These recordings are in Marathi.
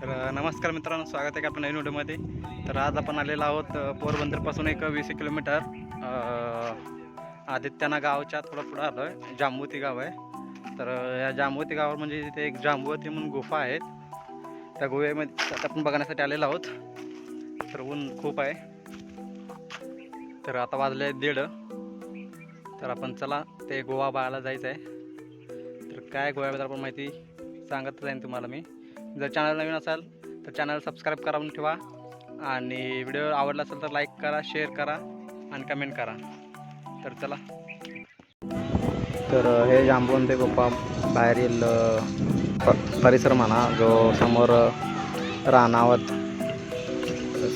तर नमस्कार मित्रांनो स्वागत आहे का आपण नवीन व्हिडिओमध्ये. तर आज आपण आलेलो आहोत पोरबंदरपासून एक वीस किलोमीटर. आदित्यना गावच्या थोडं पुढं आलो आहे जांबुती गाव आहे. तर या जांबुती गावावर म्हणजे तिथे एक जांबुवती म्हणून गुफा आहेत. त्या गुहेमध्ये आता आपण बघण्यासाठी आलेलो आहोत. तर ऊन खूप आहे. तर आता वाजले आहे दीड. तर आपण चला ते गोवा बाळाला जायचं आहे तर काय गोव्याबद्दल आपण माहिती सांगत जाईन तुम्हाला मी. जर चॅनल नवीन असाल तर चॅनल सबस्क्राईब करून ठेवा. आणि व्हिडिओ आवडला असेल तर लाईक करा शेअर करा आणि कमेंट करा. तर चला. तर हे जांबून ते पप्पा बाहेरील प परिसर म्हणा जो समोर रानावत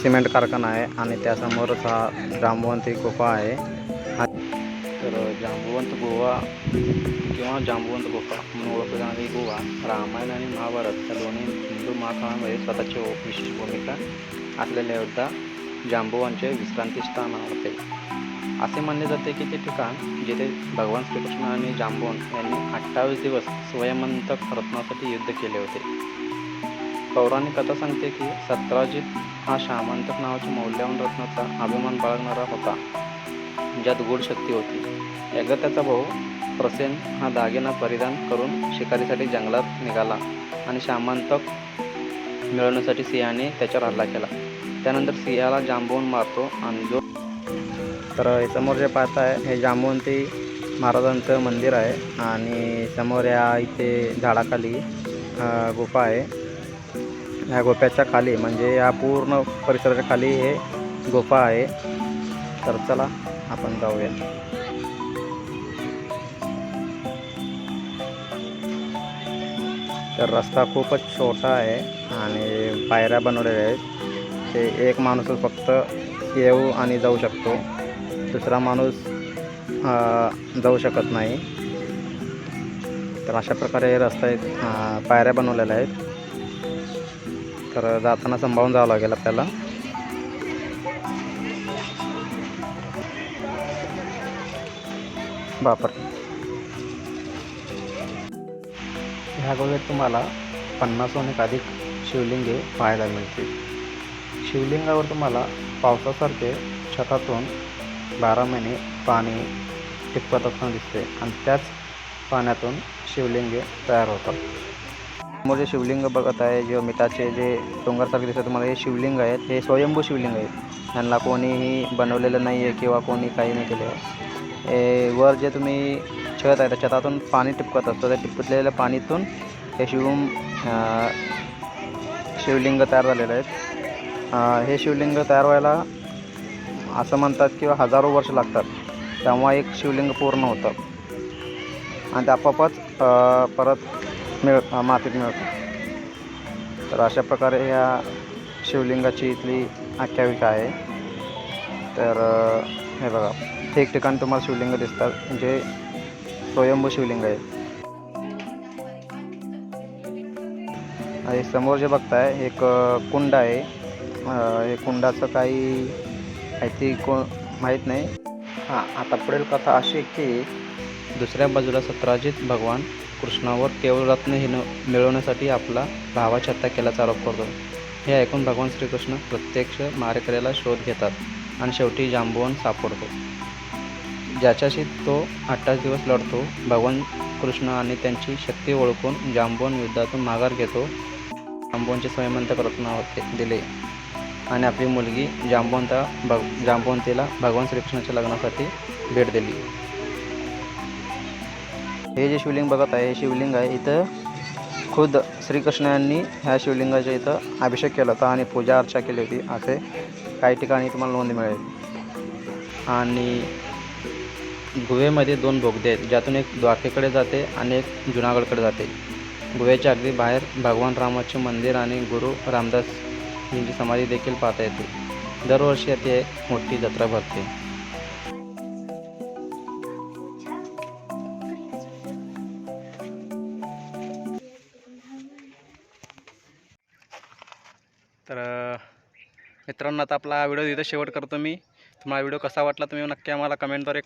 सिमेंट कारखाना आहे आणि त्यासमोरच हा जांबवंती गुफा आहे. जांबुवंत गोवा किंवा जांबुवंत गोपा म्हणून ओळखली जाणारी गोवा रामायण आणि महाभारत या दोन्ही हिंदू महाकाळामध्ये स्वतःची विशेष भूमिका असलेल्या योद्धा जांबुवांचे विश्रांती स्थान होते. असे मानले जाते की ते ठिकाण जिथे भगवान श्रीकृष्ण आणि जांबुवन यांनी अठ्ठावीस दिवस स्वयंमंतक रत्नासाठी युद्ध केले होते. पौराणिक कथा सांगते की सत्राजित हा शामंतक नावाच्या मौल्यवान रत्नाचा अभिमान बाळगणारा होता ज्यात गूढ शक्ती होती. एकदा त्याचा भाऊ प्रसेन हा दागिना परिधान करून शिकारीसाठी जंगलात निघाला आणि शामांतक मिळवण्यासाठी सिंहाने त्याच्यावर हल्ला केला. त्यानंतर सिंहाला जांबवून मारतो आणि जो तर समोर जे पाहताय हे जांबवंती महाराजांचं मंदिर आहे आणि समोर या इथे झाडाखाली गुफा आहे. ह्या गोप्याच्या खाली म्हणजे या पूर्ण परिसराच्या खाली हे गुफा आहे. तर चला आपण जाऊया. तर रस्ता खूपच छोटा आहे आणि पायऱ्या बनवलेल्या आहेत. ते एक माणूसच फक्त येऊ आणि जाऊ शकतो. दुसरा माणूस जाऊ शकत नाही. तर अशा प्रकारे हे रस्ता आहेत पायऱ्या बनवलेल्या आहेत. तर जाताना सांभाळून जावं लागेल आपल्याला. बापर. ह्या गोव्यात तुम्हाला पन्नासहून एक अधिक शिवलिंगे पाहायला मिळतील. शिवलिंगावर तुम्हाला पावसासारखे छतातून बारा महिने पाणी टिपकत असताना दिसते आणि त्याच पाण्यातून शिवलिंगे तयार होतात. समोर जे शिवलिंग बघत आहे जे मिठाचे जे डोंगरसारखे दिसतात तुम्हाला हे शिवलिंग आहेत हे स्वयंभू शिवलिंग आहेत. त्यांना कोणीही बनवलेलं नाही आहे किंवा कोणी काही नाही केलं आहे हे वर जे तुम्ही छत आहे त्या छतातून पाणी टिपकत असतो. त्या टिपकलेल्या पाणीतून हे शिव शिवलिंग तयार झालेले आहेत हे शिवलिंग तयार व्हायला असं म्हणतात किंवा हजारो वर्ष लागतात. तेव्हा एक शिवलिंग पूर्ण होतं. आणि ते आपोआपच परत मिळ मातीत मिळतं. तर अशा प्रकारे या शिवलिंगाची इथली आख्यायिका आहे. तर हे बघा. ठिकठिकाणी तुम्हाला शिवलिंग दिसतात. जे स्वयंभू शिवलिंग आहे. आणि समोर जे बघताय एक कुंड आहे. हे कुंडाचं काही माहिती कोण माहीत नाही. हां आता पुढील कथा अशी की दुसऱ्या बाजूला सत्राजित भगवान कृष्णावर केवळ रत्न हिन मिळवण्यासाठी आपला भावाची हत्या केल्याचा आरोप करतो. हे ऐकून भगवान श्रीकृष्ण प्रत्यक्ष मारेकऱ्याला शोध घेतात आणि शेवटी जांबुवन सापडतो. ज्याच्याशी तो अठ्ठावीस दिवस लढतो भगवान कृष्ण आणि त्यांची शक्ती ओळखून जांबोन युद्धातून माघार घेतो. जांबोनचे स्वयंमंतक रत्न होते दिले. आणि आपली मुलगी जांबोनता भग जांबोनतीला भगवान श्रीकृष्णाच्या लग्नासाठी भेट दिली. हे जे शिवलिंग बघत आहे हे शिवलिंग आहे इथं खुद श्रीकृष्ण यांनी ह्या शिवलिंगाच्या इथं अभिषेक केला होता आणि पूजा अर्चा केली होती. असे काही ठिकाणी तुम्हाला नोंद मिळेल. आणि गुहेमध्ये दोन बोगदे आहेत ज्यातून एक द्वारकेकडे जाते आणि एक जुनागडकडे जाते. गुहेच्या अगदी बाहेर भगवान रामाचे मंदिर आणि गुरु रामदास यांची समाधी देखील पाहता येते. दरवर्षी येथे एक मोठी जत्रा भरते. तर मित्रांनो आता आपला व्हिडिओ इथं शेवट करतो मी. तुम्हाला व्हिडिओ कसा वाटला तुम्ही नक्की आम्हाला कमेंटद्वारे